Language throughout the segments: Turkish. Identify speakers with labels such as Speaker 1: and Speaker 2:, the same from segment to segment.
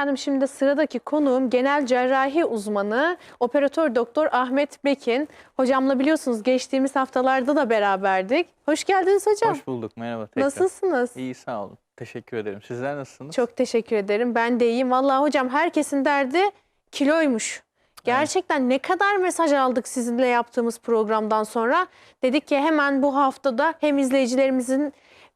Speaker 1: Efendim şimdi sıradaki konuğum genel cerrahi uzmanı operatör doktor Ahmet Bekin. Hocamla biliyorsunuz geçtiğimiz haftalarda da beraberdik. Hoş geldiniz hocam.
Speaker 2: Hoş bulduk. Merhaba tekrar.
Speaker 1: Nasılsınız?
Speaker 2: İyi sağ olun. Teşekkür ederim. Sizler nasılsınız?
Speaker 1: Çok teşekkür ederim. Ben de iyiyim. Vallahi hocam herkesin derdi kiloymuş. Gerçekten ne kadar mesaj aldık sizinle yaptığımız programdan sonra. Dedik ki hemen bu haftada hem izleyicilerimizin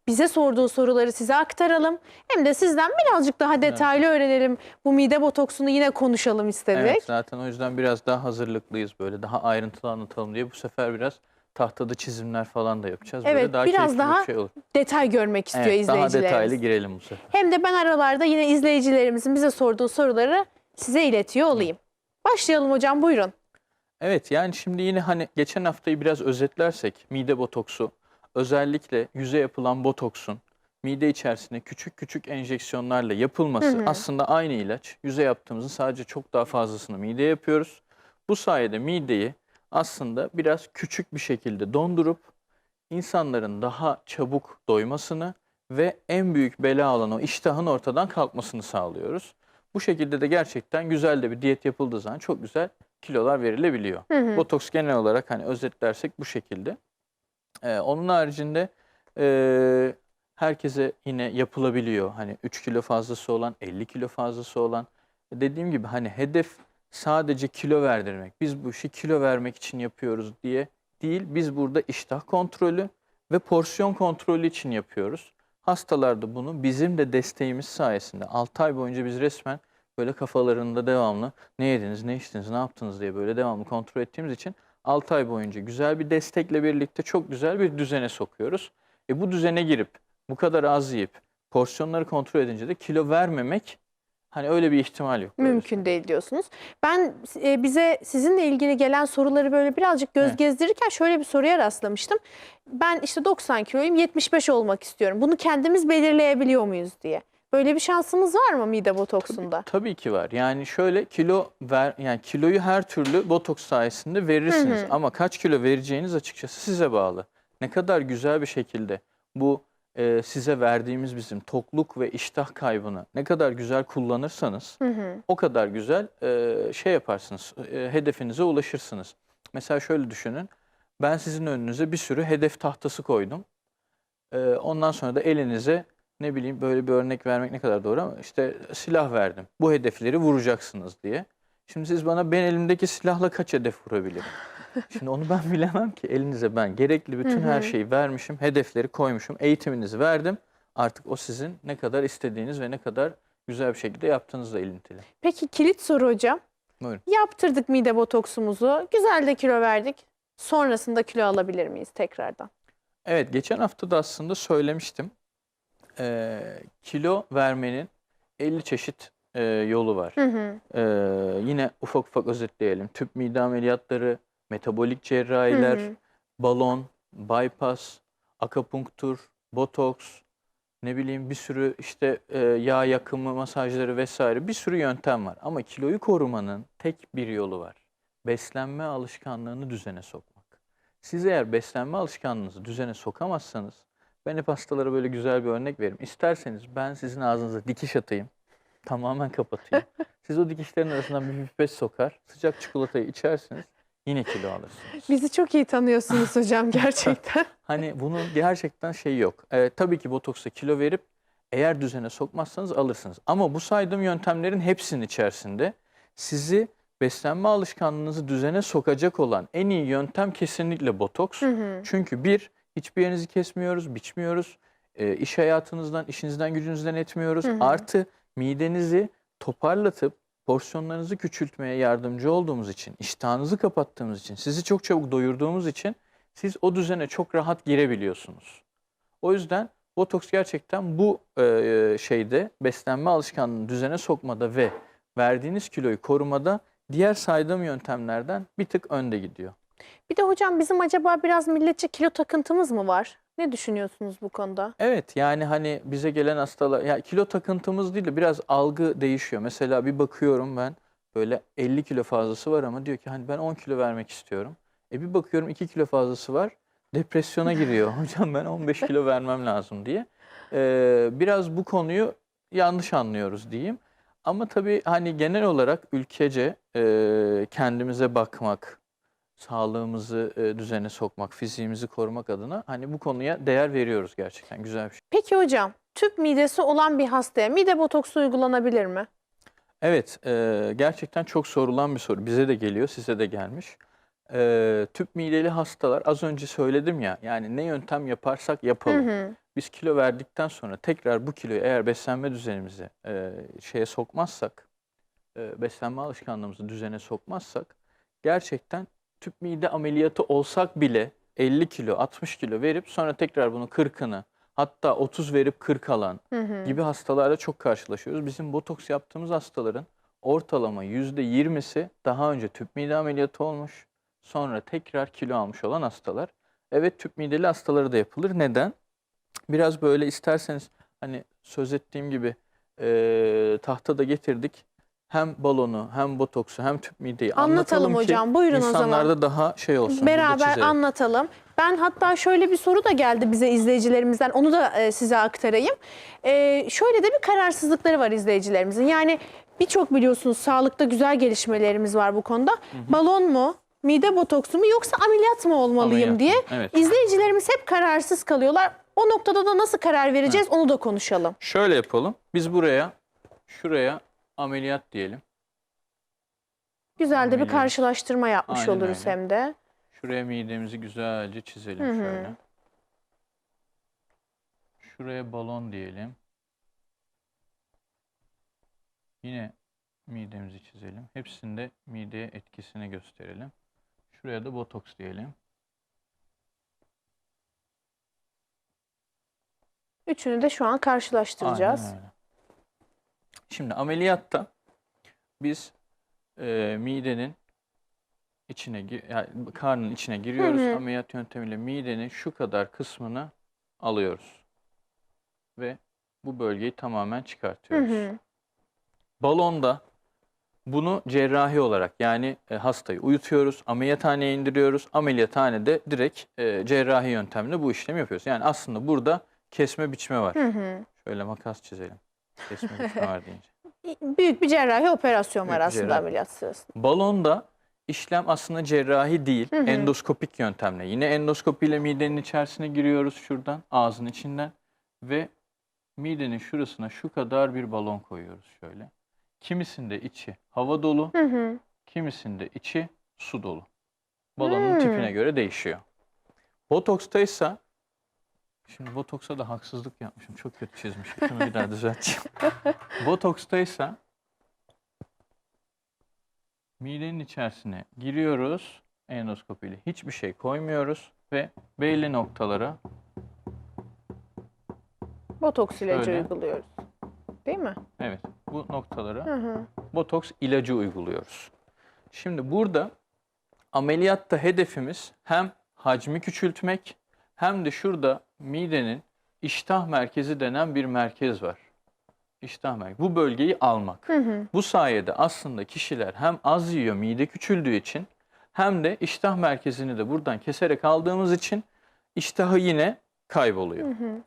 Speaker 1: bize sorduğu soruları size aktaralım. Hem de sizden birazcık daha detaylı öğrenelim. Bu mide botoksunu yine konuşalım istedik.
Speaker 2: Evet zaten o yüzden biraz daha hazırlıklıyız böyle daha ayrıntılı anlatalım diye bu sefer biraz tahtada çizimler falan da yapacağız.
Speaker 1: Evet,
Speaker 2: böyle daha
Speaker 1: biraz daha
Speaker 2: bir şey olur.
Speaker 1: Detay görmek istiyor
Speaker 2: Evet, daha
Speaker 1: izleyicilerimiz.
Speaker 2: detaylı girelim bu sefer.
Speaker 1: Hem de ben aralarda yine izleyicilerimizin bize sorduğu soruları size iletiyor olayım. Başlayalım hocam buyurun.
Speaker 2: Evet yani şimdi yine hani geçen haftayı biraz özetlersek mide botoksu özellikle yüze yapılan botoksun mide içerisine küçük küçük enjeksiyonlarla yapılması
Speaker 1: Hı hı.
Speaker 2: aslında aynı ilaç. Yüze yaptığımızın sadece çok daha fazlasını mideye yapıyoruz. Bu sayede mideyi aslında biraz küçük bir şekilde dondurup insanların daha çabuk doymasını ve en büyük bela olan o iştahın ortadan kalkmasını sağlıyoruz. Bu şekilde de gerçekten güzel de bir diyet yapıldığı zaman çok güzel kilolar verilebiliyor.
Speaker 1: Hı hı.
Speaker 2: Botoks genel olarak hani özetlersek bu şekilde. Ee, onun haricinde e, herkese yine yapılabiliyor. Hani 3 kilo fazlası olan, 50 kilo fazlası olan. Dediğim gibi hani hedef sadece kilo verdirmek. Biz bu işi kilo vermek için yapıyoruz diye değil. Biz burada iştah kontrolü ve porsiyon kontrolü için yapıyoruz. Hastalar da bunu bizim de desteğimiz sayesinde 6 ay boyunca biz resmen böyle kafalarında devamlı ne yediniz, ne içtiniz, ne yaptınız diye böyle devamlı kontrol ettiğimiz için 6 ay boyunca güzel bir destekle birlikte çok güzel bir düzene sokuyoruz. E bu düzene girip bu kadar az yiyip porsiyonları kontrol edince de kilo vermemek hani öyle bir ihtimal yok.
Speaker 1: Mümkün değil diyorsunuz. Ben e, bize sizinle ilgili gelen soruları böyle birazcık göz
Speaker 2: Evet.
Speaker 1: gezdirirken şöyle bir soruya rastlamıştım. Ben işte 90 kiloyum 75 olmak istiyorum. Bunu kendimiz belirleyebiliyor muyuz diye. Böyle bir şansımız var mı mide botoksunda?
Speaker 2: Tabii ki var. Yani şöyle kilo ver yani kiloyu her türlü botoks sayesinde verirsiniz
Speaker 1: Hı hı.
Speaker 2: ama kaç kilo vereceğiniz açıkçası size bağlı. Ne kadar güzel bir şekilde bu e, size verdiğimiz bizim tokluk ve iştah kaybını ne kadar güzel kullanırsanız
Speaker 1: Hı hı.
Speaker 2: o kadar güzel e, şey yaparsınız. e, hedefinize ulaşırsınız. Mesela şöyle düşünün. Ben sizin önünüze bir sürü hedef tahtası koydum. E, ondan sonra da elinize ne bileyim böyle bir örnek vermek ne kadar doğru ama işte silah verdim. Bu hedefleri vuracaksınız diye. Şimdi siz bana ben elimdeki silahla kaç hedef vurabilirim? Şimdi onu ben bilemem ki. Elinize ben gerekli bütün her şeyi vermişim, hedefleri koymuşum, eğitiminizi verdim. Artık o sizin ne kadar istediğiniz ve ne kadar güzel bir şekilde yaptığınızla ilintili.
Speaker 1: Peki kilit soru hocam.
Speaker 2: Buyurun.
Speaker 1: Yaptırdık mide botoksumuzu. Güzel de kilo verdik. Sonrasında kilo alabilir miyiz tekrardan?
Speaker 2: Evet, geçen hafta da aslında söylemiştim. Ee, kilo vermenin 50 çeşit e, yolu var.
Speaker 1: Hı hı.
Speaker 2: Ee, yine ufak ufak özetleyelim. Tüp mide ameliyatları, metabolik cerrahiler,
Speaker 1: Hı hı.
Speaker 2: balon, bypass, akupunktur, botoks, ne bileyim bir sürü işte e, yağ yakımı masajları vesaire bir sürü yöntem var. Ama kiloyu korumanın tek bir yolu var. Beslenme alışkanlığını düzene sokmak. Siz eğer beslenme alışkanlığınızı düzene sokamazsanız ben hep hastalara böyle güzel bir örnek veririm. İsterseniz ben sizin ağzınıza dikiş atayım. Tamamen kapatayım. Siz o dikişlerin arasından bir pipet sokar. Sıcak çikolatayı içersiniz. Yine kilo alırsınız.
Speaker 1: Bizi çok iyi tanıyorsunuz hocam gerçekten.
Speaker 2: Hani bunun gerçekten şeyi yok. Ee, tabii ki botoksa kilo verip eğer düzene sokmazsanız alırsınız. Ama bu saydığım yöntemlerin hepsinin içerisinde sizi beslenme alışkanlığınızı düzene sokacak olan en iyi yöntem kesinlikle botoks.
Speaker 1: Hı hı.
Speaker 2: Çünkü bir, hiçbir yerinizi kesmiyoruz, biçmiyoruz. Ee, iş hayatınızdan, işinizden, gücünüzden etmiyoruz.
Speaker 1: Hı hı.
Speaker 2: Artı midenizi toparlatıp porsiyonlarınızı küçültmeye yardımcı olduğumuz için, iştahınızı kapattığımız için, sizi çok çabuk doyurduğumuz için siz o düzene çok rahat girebiliyorsunuz. O yüzden botoks gerçekten bu e, şeyde beslenme alışkanlığını düzene sokmada ve verdiğiniz kiloyu korumada diğer saydığım yöntemlerden bir tık önde gidiyor.
Speaker 1: Bir de hocam bizim acaba biraz milletçe kilo takıntımız mı var? Ne düşünüyorsunuz bu konuda?
Speaker 2: Evet yani hani bize gelen hastalar ya kilo takıntımız değil de biraz algı değişiyor. Mesela bir bakıyorum ben böyle 50 kilo fazlası var ama diyor ki hani ben 10 kilo vermek istiyorum. E bir bakıyorum 2 kilo fazlası var. Depresyona giriyor. Hocam ben 15 kilo vermem lazım diye. Ee, biraz bu konuyu yanlış anlıyoruz diyeyim. Ama tabii hani genel olarak ülkece e, kendimize bakmak, sağlığımızı e, düzene sokmak, fiziğimizi korumak adına hani bu konuya değer veriyoruz gerçekten. Güzel bir şey.
Speaker 1: Peki hocam tüp midesi olan bir hastaya mide botoksu uygulanabilir mi?
Speaker 2: Evet, e, gerçekten çok sorulan bir soru. Bize de geliyor, size de gelmiş. E, tüp mideli hastalar, az önce söyledim ya, yani ne yöntem yaparsak
Speaker 1: Hı
Speaker 2: yapalım.
Speaker 1: hı.
Speaker 2: Biz kilo verdikten sonra tekrar bu kiloyu eğer beslenme düzenimizi e, şeye sokmazsak, e, beslenme alışkanlığımızı düzene sokmazsak, gerçekten tüp mide ameliyatı olsak bile 50 kilo, 60 kilo verip sonra tekrar bunu 40'ını hatta 30 verip 40 alan
Speaker 1: Hı hı.
Speaker 2: gibi hastalarla çok karşılaşıyoruz. Bizim botoks yaptığımız hastaların ortalama %20'si daha önce tüp mide ameliyatı olmuş, sonra tekrar kilo almış olan hastalar. Evet tüp mideli hastaları da yapılır. Neden? Biraz böyle isterseniz hani söz ettiğim gibi eee tahtada getirdik. Hem balonu hem botoksu hem tüp mideyi
Speaker 1: Anlatalım
Speaker 2: anlatalım ki
Speaker 1: hocam. Buyurun o zaman.
Speaker 2: insanlarda daha şey olsun.
Speaker 1: Beraber anlatalım. Ben hatta şöyle bir soru da geldi bize izleyicilerimizden. Onu da e, size aktarayım. E, şöyle de bir kararsızlıkları var izleyicilerimizin. Yani birçok biliyorsunuz sağlıkta güzel gelişmelerimiz var bu konuda. Balon mu, mide botoksu mu yoksa ameliyat mı olmalıyım
Speaker 2: Ameliyat
Speaker 1: diye?
Speaker 2: Evet.
Speaker 1: izleyicilerimiz hep kararsız kalıyorlar. O noktada da nasıl karar vereceğiz onu da konuşalım.
Speaker 2: Şöyle yapalım. Biz buraya, şuraya ameliyat diyelim.
Speaker 1: Güzel de bir
Speaker 2: Ameliyat.
Speaker 1: karşılaştırma yapmış
Speaker 2: Aynen
Speaker 1: oluruz
Speaker 2: öyle.
Speaker 1: hem de.
Speaker 2: Şuraya midemizi güzelce çizelim
Speaker 1: Hı hı.
Speaker 2: şöyle. Şuraya balon diyelim. Yine midemizi çizelim. Hepsinde mideye etkisini gösterelim. Şuraya da botoks diyelim.
Speaker 1: Üçünü de şu an karşılaştıracağız.
Speaker 2: Aynen öyle. Şimdi ameliyatta biz e, midenin içine, yani karnın içine giriyoruz.
Speaker 1: hı.
Speaker 2: Ameliyat yöntemiyle midenin şu kadar kısmını alıyoruz. Ve bu bölgeyi tamamen
Speaker 1: Hı
Speaker 2: çıkartıyoruz.
Speaker 1: hı.
Speaker 2: Balonda bunu cerrahi olarak yani e, hastayı uyutuyoruz, ameliyathaneye indiriyoruz. Ameliyathanede direkt e, cerrahi yöntemle bu işlemi yapıyoruz. Yani aslında burada kesme biçme var.
Speaker 1: Hı hı.
Speaker 2: Şöyle makas çizelim. Biçme var deyince.
Speaker 1: Büyük bir cerrahi operasyon var
Speaker 2: Büyük bir
Speaker 1: aslında
Speaker 2: cerrahi.
Speaker 1: ameliyat sırasında.
Speaker 2: Balonda işlem aslında cerrahi değil,
Speaker 1: Hı hı.
Speaker 2: endoskopik yöntemle. Yine endoskopiyle midenin içerisine giriyoruz şuradan, ağzın içinden ve midenin şurasına şu kadar bir balon koyuyoruz şöyle. Kimisinde içi hava dolu,
Speaker 1: Hı hı.
Speaker 2: kimisinde içi su dolu. Balonun
Speaker 1: Hmm.
Speaker 2: tipine göre değişiyor. Botoksta ise şimdi botoksa da haksızlık yapmışım. Çok kötü çizmişim. Şunu bir daha düzelteceğim. Botoksta ise midenin içerisine giriyoruz endoskopiyle. Hiçbir şey koymuyoruz ve belli noktalara
Speaker 1: Botoks ilacı
Speaker 2: Şöyle.
Speaker 1: uyguluyoruz. Değil mi?
Speaker 2: evet bu noktalara
Speaker 1: Hı hı.
Speaker 2: botoks ilacı uyguluyoruz. Şimdi burada ameliyatta hedefimiz hem hacmi küçültmek hem de şurada midenin iştah merkezi denen bir merkez var. İştah merkezi. Bu bölgeyi almak.
Speaker 1: Hı hı.
Speaker 2: Bu sayede aslında kişiler hem az yiyor mide küçüldüğü için hem de iştah merkezini de buradan keserek aldığımız için iştahı yine kayboluyor.
Speaker 1: Hı hı.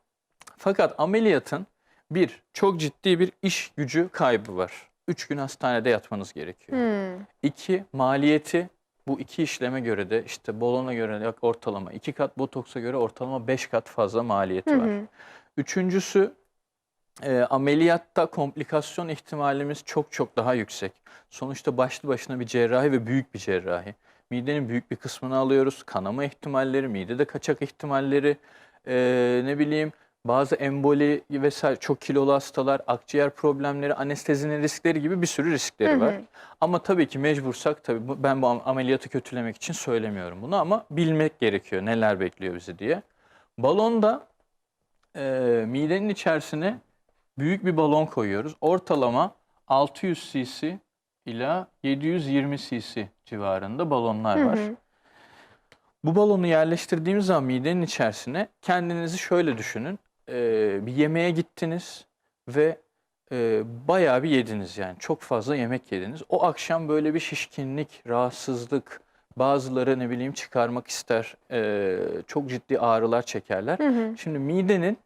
Speaker 2: Fakat ameliyatın bir çok ciddi bir iş gücü kaybı var. Üç gün hastanede yatmanız gerekiyor.
Speaker 1: Hı.
Speaker 2: İki maliyeti bu iki işleme göre de işte bolona göre ortalama iki kat, botoksa göre ortalama beş kat fazla maliyeti
Speaker 1: Hı
Speaker 2: var. Üçüncüsü e, ameliyatta komplikasyon ihtimalimiz çok çok daha yüksek. Sonuçta başlı başına bir cerrahi ve büyük bir cerrahi. Midenin büyük bir kısmını alıyoruz. Kanama ihtimalleri, midede kaçak ihtimalleri, e, ne bileyim bazı emboli vesaire çok kilolu hastalar, akciğer problemleri, anestezinin riskleri gibi bir sürü riskleri
Speaker 1: Hı
Speaker 2: var.
Speaker 1: hı.
Speaker 2: Ama tabii ki mecbursak tabii ben bu am- ameliyatı kötülemek için söylemiyorum bunu ama bilmek gerekiyor neler bekliyor bizi diye. Balonda e, midenin içerisine büyük bir balon koyuyoruz. Ortalama 600 cc ila 720 cc civarında balonlar
Speaker 1: Hı
Speaker 2: var.
Speaker 1: hı.
Speaker 2: Bu balonu yerleştirdiğimiz zaman midenin içerisine kendinizi şöyle düşünün. Ee, bir yemeğe gittiniz ve e, bayağı bir yediniz yani. Çok fazla yemek yediniz. O akşam böyle bir şişkinlik, rahatsızlık, bazıları ne bileyim çıkarmak ister. ee, çok ciddi ağrılar çekerler.
Speaker 1: Hı hı.
Speaker 2: Şimdi midenin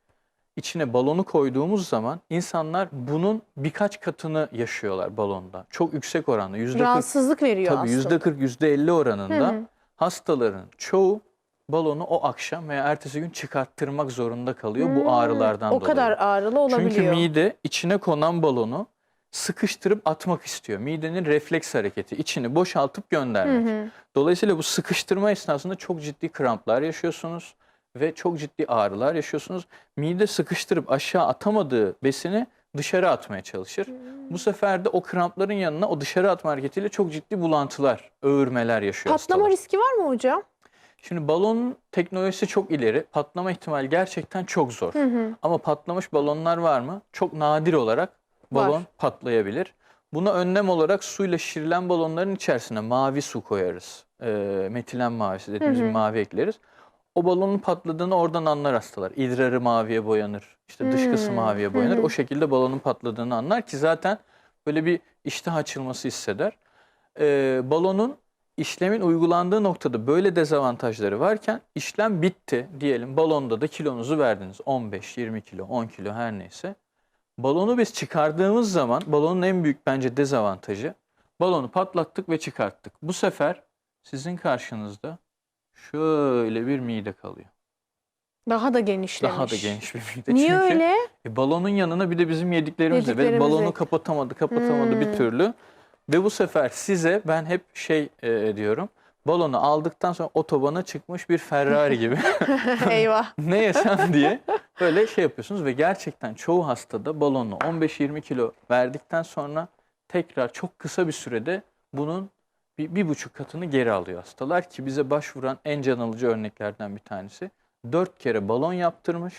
Speaker 2: içine balonu koyduğumuz zaman insanlar bunun birkaç katını yaşıyorlar balonda. Çok yüksek oranda. Yüzde kırk,
Speaker 1: Rahatsızlık veriyor
Speaker 2: tabii
Speaker 1: aslında.
Speaker 2: kırk, yüzde elli oranında
Speaker 1: Hı hı.
Speaker 2: hastaların çoğu balonu o akşam veya ertesi gün çıkarttırmak zorunda kalıyor
Speaker 1: Hmm,
Speaker 2: bu ağrılardan
Speaker 1: O
Speaker 2: dolayı.
Speaker 1: kadar ağrılı olabiliyor.
Speaker 2: Çünkü mide içine konan balonu sıkıştırıp atmak istiyor. Midenin refleks hareketi içini boşaltıp
Speaker 1: Hı
Speaker 2: göndermek.
Speaker 1: hı.
Speaker 2: Dolayısıyla bu sıkıştırma esnasında çok ciddi kramplar yaşıyorsunuz ve çok ciddi ağrılar yaşıyorsunuz. Mide sıkıştırıp aşağı atamadığı besini dışarı atmaya çalışır. Bu sefer de o krampların yanına o dışarı atma hareketiyle çok ciddi bulantılar, öğürmeler yaşıyor
Speaker 1: Patlama
Speaker 2: hastalar.
Speaker 1: riski var mı hocam?
Speaker 2: Şimdi balonun teknolojisi çok ileri. Patlama ihtimali gerçekten çok zor.
Speaker 1: Hı hı.
Speaker 2: Ama patlamış balonlar var mı? Çok nadir olarak balon
Speaker 1: Var.
Speaker 2: patlayabilir. Buna önlem olarak suyla şişirilen balonların içerisine mavi su koyarız. Ee, metilen mavisi dediğimiz
Speaker 1: Hı hı.
Speaker 2: mavi ekleriz. O balonun patladığını oradan anlar hastalar. İdrarı maviye boyanır. işte dışkısı
Speaker 1: Hmm.
Speaker 2: maviye
Speaker 1: Hı
Speaker 2: boyanır.
Speaker 1: hı.
Speaker 2: O şekilde balonun patladığını anlar ki zaten böyle bir iştah açılması hisseder. Ee, balonun işlemin uygulandığı noktada böyle dezavantajları varken işlem bitti diyelim. Balonda da kilonuzu verdiniz. 15, 20 kilo, 10 kilo her neyse. Balonu biz çıkardığımız zaman balonun en büyük bence dezavantajı balonu patlattık ve çıkarttık. Bu sefer sizin karşınızda şöyle bir mide kalıyor.
Speaker 1: Daha da genişlemiş.
Speaker 2: Daha da geniş bir mide.
Speaker 1: Niye
Speaker 2: Çünkü
Speaker 1: öyle?
Speaker 2: e, balonun yanına bir de bizim yediklerimiz de balonu kapatamadı, kapatamadı bir
Speaker 1: Hmm.
Speaker 2: türlü. Ve bu sefer size ben hep şey e, diyorum. Balonu aldıktan sonra otobana çıkmış bir Ferrari gibi
Speaker 1: Eyvah.
Speaker 2: ne yesem diye böyle şey yapıyorsunuz ve gerçekten çoğu hastada balonu 15-20 kilo verdikten sonra tekrar çok kısa bir sürede bunun bir, bir buçuk katını geri alıyor hastalar ki bize başvuran en can alıcı örneklerden bir tanesi. Dört kere balon yaptırmış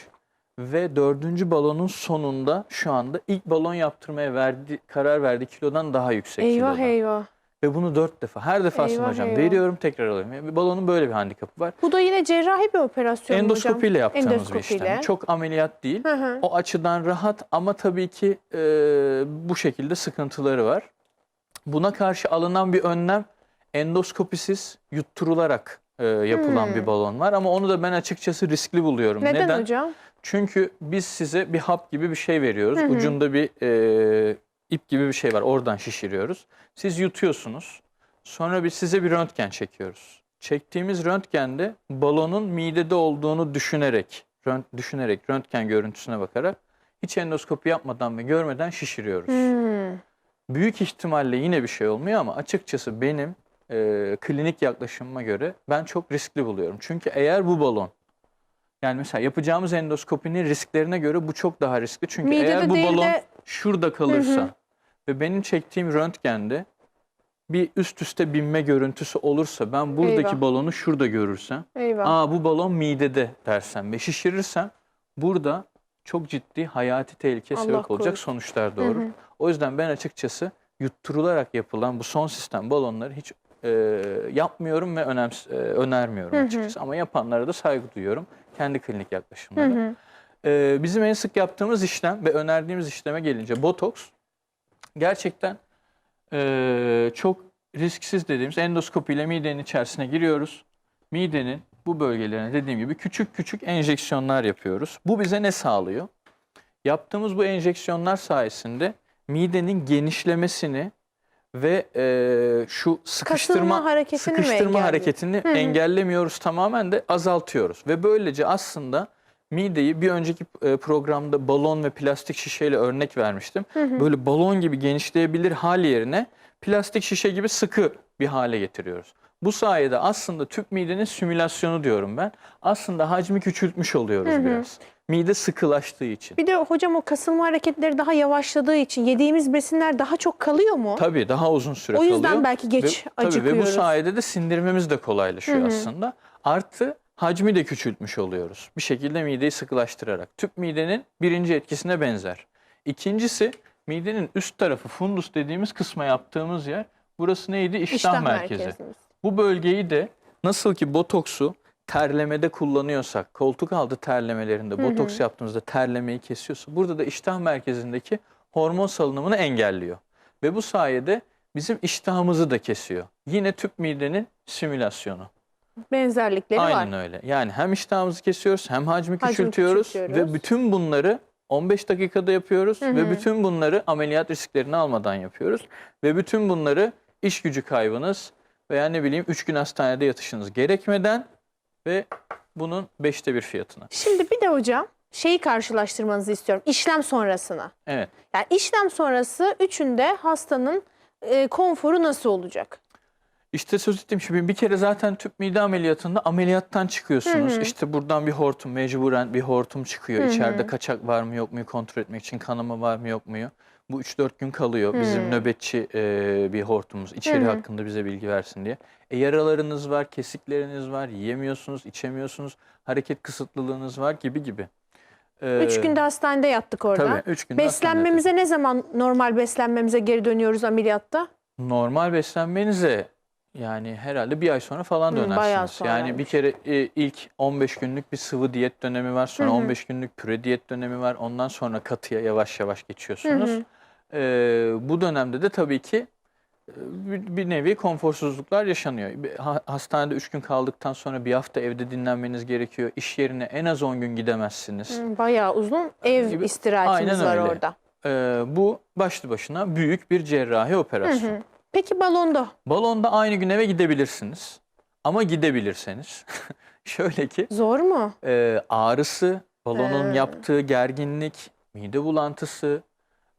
Speaker 2: ve dördüncü balonun sonunda şu anda ilk balon yaptırmaya verdi, karar verdiği kilodan daha yüksek
Speaker 1: eyvah
Speaker 2: kiloda.
Speaker 1: eyvah.
Speaker 2: Ve bunu dört defa her defasında
Speaker 1: Eyvah,
Speaker 2: hocam
Speaker 1: eyvah.
Speaker 2: veriyorum tekrar alıyorum. Yani balonun böyle bir handikapı var.
Speaker 1: Bu da yine cerrahi bir operasyon mu hocam?
Speaker 2: Endoskopiyle yaptığımız bir
Speaker 1: Endoskopiyle.
Speaker 2: işlem. Çok ameliyat değil.
Speaker 1: Hı hı.
Speaker 2: O açıdan rahat ama tabii ki e, bu şekilde sıkıntıları var. Buna karşı alınan bir önlem endoskopisiz yutturularak e, yapılan
Speaker 1: Hmm.
Speaker 2: bir balon var. Ama onu da ben açıkçası riskli buluyorum.
Speaker 1: Neden, hocam?
Speaker 2: Çünkü biz size bir hap gibi bir şey veriyoruz.
Speaker 1: Hı hı.
Speaker 2: Ucunda bir e, ip gibi bir şey var. Oradan şişiriyoruz. Siz yutuyorsunuz. Sonra biz size bir röntgen çekiyoruz. Çektiğimiz röntgende balonun midede olduğunu düşünerek, rönt, düşünerek röntgen görüntüsüne bakarak hiç endoskopi yapmadan ve görmeden şişiriyoruz.
Speaker 1: Hmm.
Speaker 2: Büyük ihtimalle yine bir şey olmuyor ama açıkçası benim e, klinik yaklaşımıma göre ben çok riskli buluyorum. Çünkü eğer bu balon yani mesela yapacağımız endoskopinin risklerine göre bu çok daha riskli. Çünkü
Speaker 1: Midede
Speaker 2: eğer bu
Speaker 1: değil
Speaker 2: balon
Speaker 1: de
Speaker 2: şurada kalırsa
Speaker 1: Hı hı.
Speaker 2: ve benim çektiğim röntgende bir üst üste binme görüntüsü olursa ben buradaki
Speaker 1: Eyvah.
Speaker 2: balonu şurada görürsem
Speaker 1: eyvah.
Speaker 2: aa bu balon midede dersem ve şişirirsem burada çok ciddi hayati tehlike
Speaker 1: Allah
Speaker 2: sebep olacak
Speaker 1: korusun.
Speaker 2: sonuçlar
Speaker 1: Hı
Speaker 2: doğurur.
Speaker 1: hı.
Speaker 2: O yüzden ben açıkçası yutturularak yapılan bu son sistem balonları hiç e, yapmıyorum ve önems e, önermiyorum
Speaker 1: Hı hı.
Speaker 2: açıkçası. Ama yapanlara da saygı duyuyorum. Kendi klinik
Speaker 1: Hı
Speaker 2: yaklaşımları.
Speaker 1: hı.
Speaker 2: E, bizim en sık yaptığımız işlem ve önerdiğimiz işleme gelince botoks gerçekten e, çok risksiz dediğimiz endoskopiyle midenin içerisine giriyoruz. Midenin bu bölgelerine dediğim gibi küçük küçük enjeksiyonlar yapıyoruz. Bu bize ne sağlıyor? Yaptığımız bu enjeksiyonlar sayesinde midenin genişlemesini ve e, şu sıkıştırma
Speaker 1: Kasılma hareketini
Speaker 2: sıkıştırma hareketini
Speaker 1: Hı hı.
Speaker 2: engellemiyoruz tamamen de azaltıyoruz ve böylece aslında mideyi bir önceki programda balon ve plastik şişeyle örnek vermiştim.
Speaker 1: Hı hı.
Speaker 2: Böyle balon gibi genişleyebilir hal yerine plastik şişe gibi sıkı bir hale getiriyoruz. Bu sayede aslında tüp midenin simülasyonu diyorum ben. Aslında hacmi küçültmüş oluyoruz
Speaker 1: Hı hı.
Speaker 2: biraz. Mide sıkılaştığı için.
Speaker 1: Bir de hocam o kasılma hareketleri daha yavaşladığı için yediğimiz besinler daha çok kalıyor mu?
Speaker 2: Tabii daha uzun süre
Speaker 1: o yüzden
Speaker 2: kalıyor.
Speaker 1: belki geç
Speaker 2: ve, tabii,
Speaker 1: acıkıyoruz.
Speaker 2: ve bu sayede de sindirmemiz de kolaylaşıyor
Speaker 1: Hı hı.
Speaker 2: aslında. Artı hacmi de küçültmüş oluyoruz. Bir şekilde mideyi sıkılaştırarak. Tüp midenin birinci etkisine benzer. İkincisi midenin üst tarafı fundus dediğimiz kısma yaptığımız yer. Burası neydi? İştah,
Speaker 1: İştah
Speaker 2: merkezi.
Speaker 1: merkezimiz.
Speaker 2: Bu bölgeyi de nasıl ki botoksu terlemede kullanıyorsak, koltuk altı terlemelerinde
Speaker 1: hı.
Speaker 2: botoks yaptığımızda terlemeyi kesiyorsa, burada da iştah merkezindeki hormon salınımını engelliyor. Ve bu sayede bizim iştahımızı da kesiyor. Yine tüp midenin simülasyonu.
Speaker 1: Benzerlikleri
Speaker 2: Aynen
Speaker 1: var.
Speaker 2: öyle. Yani hem iştahımızı kesiyoruz hem hacmi
Speaker 1: Hacmi
Speaker 2: küçültüyoruz,
Speaker 1: küçültüyoruz.
Speaker 2: ve bütün bunları 15 dakikada yapıyoruz
Speaker 1: Hı hı.
Speaker 2: ve bütün bunları ameliyat risklerini almadan yapıyoruz ve bütün bunları iş gücü kaybınız veya ne bileyim 3 gün hastanede yatışınız gerekmeden ve bunun 5'te bir fiyatına.
Speaker 1: Şimdi bir de hocam şeyi karşılaştırmanızı istiyorum. İşlem sonrasına.
Speaker 2: Evet.
Speaker 1: Yani işlem sonrası üçünde hastanın e, konforu nasıl olacak?
Speaker 2: İşte söz ettiğim gibi bir kere zaten tüp mide ameliyatında ameliyattan çıkıyorsunuz.
Speaker 1: Hı hı.
Speaker 2: İşte buradan bir hortum mecburen bir hortum çıkıyor.
Speaker 1: Hı hı.
Speaker 2: İçeride kaçak var mı yok mu kontrol etmek için kanama var mı yok mu? Bu 3-4 gün kalıyor. Bizim
Speaker 1: Hı.
Speaker 2: nöbetçi e, bir hortumumuz içeri
Speaker 1: Hı hı.
Speaker 2: hakkında bize bilgi versin diye. E, yaralarınız var, kesikleriniz var, yiyemiyorsunuz, içemiyorsunuz, hareket kısıtlılığınız var gibi gibi. E,
Speaker 1: Üç günde hastanede yattık orada.
Speaker 2: Tabii 3 günde
Speaker 1: Beslenmemize ne zaman normal beslenmemize geri dönüyoruz ameliyatta?
Speaker 2: Normal beslenmenize yani herhalde bir ay sonra falan
Speaker 1: Hı,
Speaker 2: dönersiniz.
Speaker 1: bayağı
Speaker 2: Yani
Speaker 1: sonraymış.
Speaker 2: bir kere e, ilk 15 günlük bir sıvı diyet dönemi var. Sonra
Speaker 1: Hı hı.
Speaker 2: 15 günlük püre diyet dönemi var. Ondan sonra katıya yavaş yavaş geçiyorsunuz.
Speaker 1: Hı hı.
Speaker 2: Ee, bu dönemde de tabii ki e, bir, bir nevi konforsuzluklar yaşanıyor. Hastanede 3 gün kaldıktan sonra bir hafta evde dinlenmeniz gerekiyor. İş yerine en az 10 gün gidemezsiniz.
Speaker 1: Hı, Bayağı uzun ev
Speaker 2: Gibi.
Speaker 1: istirahatimiz
Speaker 2: Aynen
Speaker 1: var
Speaker 2: öyle.
Speaker 1: orada.
Speaker 2: Ee, bu başlı başına büyük bir cerrahi
Speaker 1: Hı
Speaker 2: operasyon.
Speaker 1: hı. Peki balonda?
Speaker 2: Balonda aynı gün eve gidebilirsiniz. Ama gidebilirseniz şöyle ki
Speaker 1: Zor mu?
Speaker 2: e, ağrısı, balonun
Speaker 1: He.
Speaker 2: yaptığı gerginlik, mide bulantısı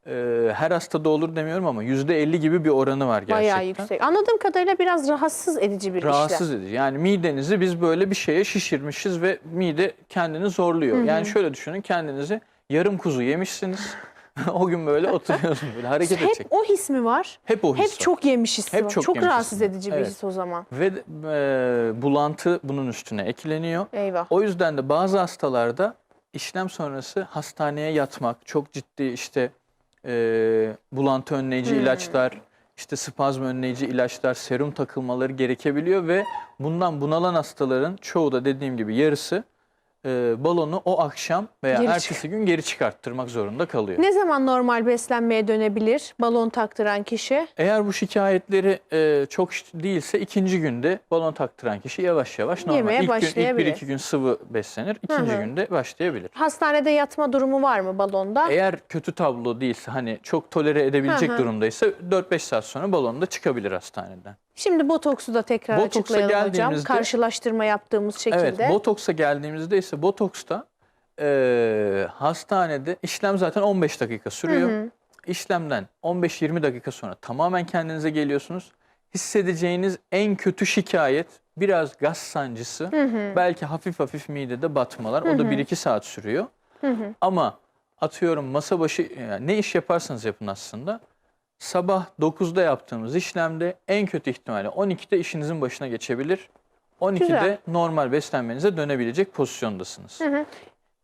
Speaker 2: e, her hastada olur demiyorum ama %50 gibi bir oranı var gerçekten.
Speaker 1: Bayağı yüksek. Anladığım kadarıyla biraz rahatsız edici bir
Speaker 2: Rahatsız edici. Yani midenizi biz böyle bir şeye şişirmişiz ve mide kendini zorluyor.
Speaker 1: Hı hı.
Speaker 2: Yani şöyle düşünün kendinizi yarım kuzu yemişsiniz. o gün böyle oturuyorsunuz böyle hareket
Speaker 1: işler.
Speaker 2: edecek.
Speaker 1: Hep o his mi var?
Speaker 2: Hep o his
Speaker 1: Hep
Speaker 2: var.
Speaker 1: çok yemiş hissi
Speaker 2: Hep
Speaker 1: var.
Speaker 2: çok
Speaker 1: Çok,
Speaker 2: yemiş
Speaker 1: rahatsız
Speaker 2: hissi
Speaker 1: edici bir
Speaker 2: Evet.
Speaker 1: his o zaman.
Speaker 2: Ve e, bulantı bunun üstüne ekleniyor.
Speaker 1: Eyvah.
Speaker 2: O yüzden de bazı hastalarda işlem sonrası hastaneye yatmak, çok ciddi işte e, bulantı önleyici
Speaker 1: Hmm.
Speaker 2: ilaçlar, işte spazm önleyici ilaçlar, serum takılmaları gerekebiliyor ve bundan bunalan hastaların çoğu da dediğim gibi yarısı e, balonu o akşam veya
Speaker 1: Geri
Speaker 2: ertesi gün geri çıkarttırmak zorunda kalıyor.
Speaker 1: Ne zaman normal beslenmeye dönebilir balon taktıran kişi?
Speaker 2: Eğer bu şikayetleri e, çok değilse ikinci günde balon taktıran kişi yavaş yavaş normal.
Speaker 1: Yemeye
Speaker 2: İlk gün, ilk bir
Speaker 1: başlayabilir.
Speaker 2: iki gün sıvı beslenir, ikinci
Speaker 1: Hı
Speaker 2: günde başlayabilir.
Speaker 1: Hastanede yatma durumu var mı balonda?
Speaker 2: Eğer kötü tablo değilse hani çok tolere edebilecek
Speaker 1: Hı hı.
Speaker 2: durumdaysa 4-5 saat sonra balonda çıkabilir hastaneden.
Speaker 1: Şimdi botoksu da tekrar
Speaker 2: Botoksa
Speaker 1: açıklayalım hocam. Karşılaştırma yaptığımız şekilde.
Speaker 2: Evet botoksa geldiğimizde ise botoksta eee, hastanede işlem zaten 15 dakika
Speaker 1: Hı
Speaker 2: sürüyor.
Speaker 1: hı.
Speaker 2: İşlemden 15-20 dakika sonra tamamen kendinize geliyorsunuz. Hissedeceğiniz en kötü şikayet biraz gaz sancısı.
Speaker 1: Hı hı.
Speaker 2: Belki hafif hafif midede batmalar. O
Speaker 1: Hı
Speaker 2: da
Speaker 1: hı.
Speaker 2: 1-2 saat sürüyor.
Speaker 1: Hı hı.
Speaker 2: Ama atıyorum masa başı yani ne iş yaparsanız yapın aslında. Sabah 9'da yaptığımız işlemde en kötü ihtimalle 12'de işinizin başına geçebilir. 12'de
Speaker 1: Güzel.
Speaker 2: normal beslenmenize dönebilecek pozisyondasınız.
Speaker 1: Hı hı.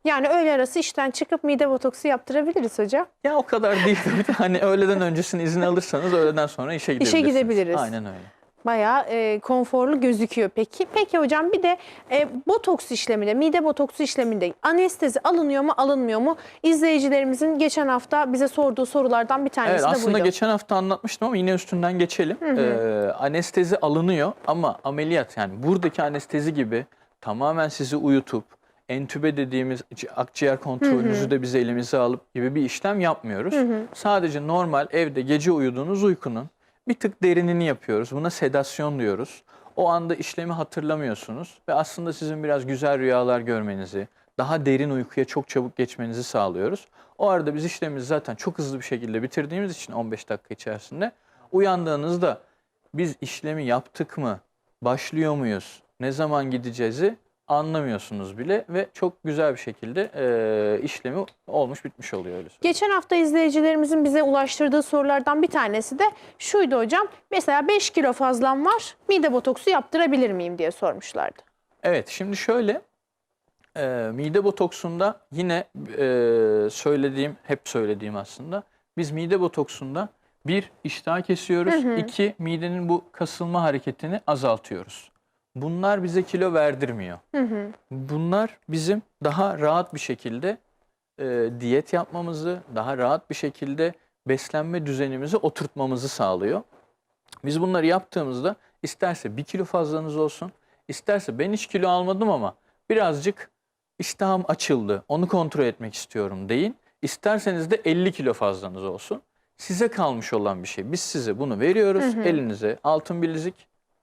Speaker 1: Yani öğle arası işten çıkıp mide botoksu yaptırabiliriz hocam.
Speaker 2: Ya o kadar değil hani öğleden öncesini izin alırsanız öğleden sonra işe gidebilirsiniz.
Speaker 1: gidebiliriz.
Speaker 2: Aynen öyle.
Speaker 1: Bayağı e, konforlu gözüküyor peki. Peki hocam bir de e, botoks işleminde, mide botoksu işleminde anestezi alınıyor mu alınmıyor mu? İzleyicilerimizin geçen hafta bize sorduğu sorulardan bir tanesi
Speaker 2: Evet
Speaker 1: de
Speaker 2: aslında
Speaker 1: buydu.
Speaker 2: geçen hafta anlatmıştım ama yine üstünden geçelim.
Speaker 1: Hı hı.
Speaker 2: Ee, anestezi alınıyor ama ameliyat yani buradaki anestezi gibi tamamen sizi uyutup entübe dediğimiz ci- akciğer kontrolünüzü de biz elimize alıp gibi bir işlem yapmıyoruz.
Speaker 1: Hı hı.
Speaker 2: Sadece normal evde gece uyuduğunuz uykunun bir tık derinini yapıyoruz. Buna sedasyon diyoruz. O anda işlemi hatırlamıyorsunuz ve aslında sizin biraz güzel rüyalar görmenizi, daha derin uykuya çok çabuk geçmenizi sağlıyoruz. O arada biz işlemimizi zaten çok hızlı bir şekilde bitirdiğimiz için 15 dakika içerisinde uyandığınızda biz işlemi yaptık mı, başlıyor muyuz, ne zaman gideceğizi anlamıyorsunuz bile ve çok güzel bir şekilde eee, işlemi olmuş bitmiş oluyor öyle söyleyeyim.
Speaker 1: Geçen hafta izleyicilerimizin bize ulaştırdığı sorulardan bir tanesi de şuydu hocam. Mesela 5 kilo fazlam var mide botoksu yaptırabilir miyim diye sormuşlardı.
Speaker 2: Evet, şimdi şöyle, e, mide botoksunda yine e, söylediğim, hep söylediğim aslında, biz mide botoksunda bir iştah kesiyoruz,
Speaker 1: Hı hı.
Speaker 2: iki midenin bu kasılma hareketini azaltıyoruz. Bunlar bize kilo verdirmiyor.
Speaker 1: Hı hı.
Speaker 2: Bunlar bizim daha rahat bir şekilde e, diyet yapmamızı, daha rahat bir şekilde beslenme düzenimizi oturtmamızı sağlıyor. Biz bunları yaptığımızda isterse bir kilo fazlanız olsun, İsterse ben hiç kilo almadım ama birazcık iştahım açıldı. Onu kontrol etmek istiyorum deyin. İsterseniz de 50 kilo fazlanız olsun. Size kalmış olan bir şey. Biz size bunu veriyoruz.
Speaker 1: Hı hı.
Speaker 2: Elinize altın bilezik.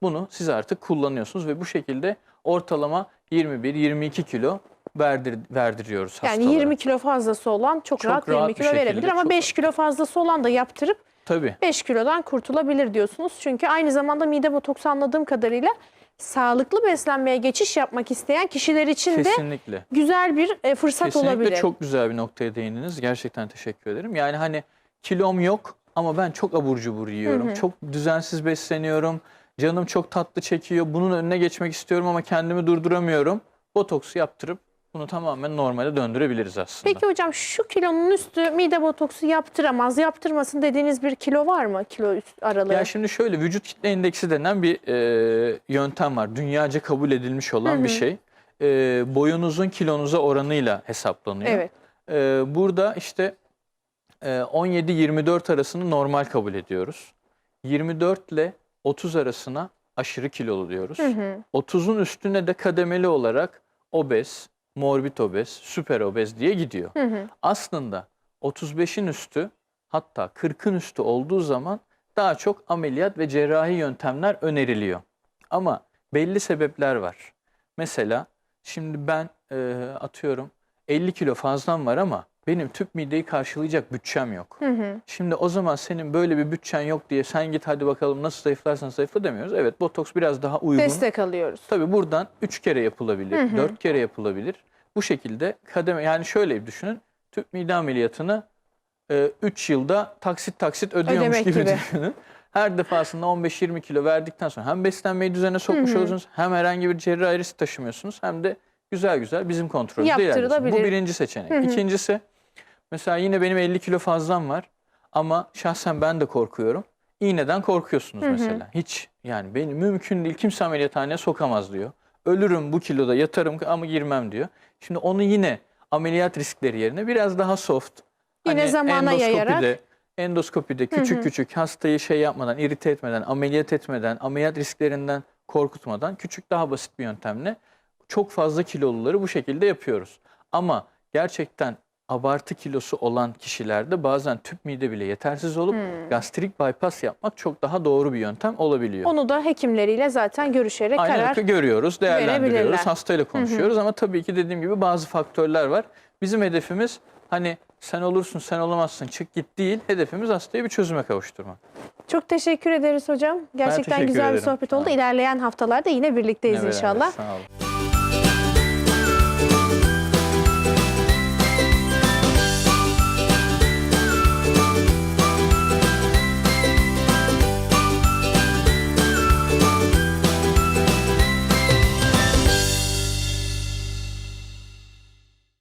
Speaker 2: Bunu siz artık kullanıyorsunuz ve bu şekilde ortalama 21-22 kilo verdir, verdiriyoruz
Speaker 1: Yani
Speaker 2: hastalara.
Speaker 1: 20 kilo fazlası olan çok,
Speaker 2: Çok
Speaker 1: rahat,
Speaker 2: rahat
Speaker 1: 20
Speaker 2: bir
Speaker 1: kilo verebilir ama
Speaker 2: çok
Speaker 1: 5 kilo fazlası olan da yaptırıp
Speaker 2: Tabii.
Speaker 1: 5 kilodan kurtulabilir diyorsunuz. Çünkü aynı zamanda mide botoksu anladığım kadarıyla sağlıklı beslenmeye geçiş yapmak isteyen kişiler için de
Speaker 2: Kesinlikle.
Speaker 1: güzel bir e, fırsat
Speaker 2: Kesinlikle
Speaker 1: olabilir.
Speaker 2: çok güzel bir noktaya değindiniz. Gerçekten teşekkür ederim. Yani hani kilom yok ama ben çok abur cubur yiyorum.
Speaker 1: Hı hı.
Speaker 2: Çok düzensiz besleniyorum. Canım çok tatlı çekiyor. Bunun önüne geçmek istiyorum ama kendimi durduramıyorum. Botoksu yaptırıp bunu tamamen normale döndürebiliriz aslında.
Speaker 1: Peki hocam şu kilonun üstü mide botoksu yaptıramaz. Yaptırmasın dediğiniz bir kilo var mı? Kilo üst aralığı.
Speaker 2: Ya şimdi şöyle vücut kitle indeksi denen bir e, yöntem var. Dünyaca kabul edilmiş olan
Speaker 1: Hı
Speaker 2: bir
Speaker 1: hı.
Speaker 2: şey. E, boyunuzun kilonuza oranıyla hesaplanıyor.
Speaker 1: evet.
Speaker 2: Ee, burada işte e, 17-24 arasını normal kabul ediyoruz. 24 ile 30 arasına aşırı kilolu diyoruz.
Speaker 1: Hı hı.
Speaker 2: 30'un üstüne de kademeli olarak obez, morbid obez, süper obez diye gidiyor.
Speaker 1: Hı hı.
Speaker 2: Aslında 35'in üstü hatta 40'ın üstü olduğu zaman daha çok ameliyat ve cerrahi yöntemler öneriliyor. Ama belli sebepler var. Mesela şimdi ben e, atıyorum 50 kilo fazlam var ama benim tüp mideyi karşılayacak bütçem yok.
Speaker 1: Hı hı.
Speaker 2: Şimdi o zaman senin böyle bir bütçen yok diye sen git hadi bakalım nasıl zayıflarsan zayıfla demiyoruz. Evet botoks biraz daha uygun.
Speaker 1: Destek alıyoruz.
Speaker 2: Tabii buradan 3 kere yapılabilir,
Speaker 1: Hı hı.
Speaker 2: 4 kere yapılabilir. Bu şekilde kademe yani şöyle düşünün. Tüp mide ameliyatını 3 yılda taksit taksit ödüyormuş
Speaker 1: Ödemek
Speaker 2: gibi,
Speaker 1: gibi.
Speaker 2: düşünün. Her defasında 15-20 kilo verdikten sonra hem beslenmeyi düzene sokmuş
Speaker 1: Hı hı.
Speaker 2: oluyorsunuz hem herhangi bir cerrahi risk taşımıyorsunuz hem de güzel güzel bizim kontrolümüzde ilerliyorsunuz. Bu birinci seçenek.
Speaker 1: Hı hı.
Speaker 2: İkincisi mesela yine benim 50 kilo fazlam var ama şahsen ben de korkuyorum. İğneden korkuyorsunuz
Speaker 1: Hı hı.
Speaker 2: mesela. Hiç yani beni mümkün değil kimse ameliyathaneye sokamaz diyor. Ölürüm bu kiloda yatarım ama girmem diyor. Şimdi onu yine ameliyat riskleri yerine biraz daha soft.
Speaker 1: Yine zamana yayarak.
Speaker 2: endoskopide, endoskopide küçük
Speaker 1: hı.
Speaker 2: küçük hastayı şey yapmadan, irite etmeden, ameliyat etmeden, ameliyat risklerinden korkutmadan küçük daha basit bir yöntemle çok fazla kiloluları bu şekilde yapıyoruz. Ama gerçekten abartı kilosu olan kişilerde bazen tüp mide bile yetersiz olup
Speaker 1: Hmm.
Speaker 2: gastrik bypass yapmak çok daha doğru bir yöntem olabiliyor.
Speaker 1: Onu da hekimleriyle zaten görüşerek
Speaker 2: Aynen
Speaker 1: karar
Speaker 2: görüyoruz, değerlendiriyoruz, hastayla konuşuyoruz ama tabii ki dediğim gibi bazı faktörler var. Bizim hedefimiz hani sen olursun, sen olamazsın, çık git değil. Hedefimiz hastayı bir çözüme kavuşturmak.
Speaker 1: Çok teşekkür ederiz hocam. Gerçekten güzel bir
Speaker 2: ederim.
Speaker 1: sohbet
Speaker 2: Sağ
Speaker 1: oldu. İlerleyen haftalarda yine birlikteyiz
Speaker 2: Evet,
Speaker 1: inşallah.
Speaker 2: Sağ olun.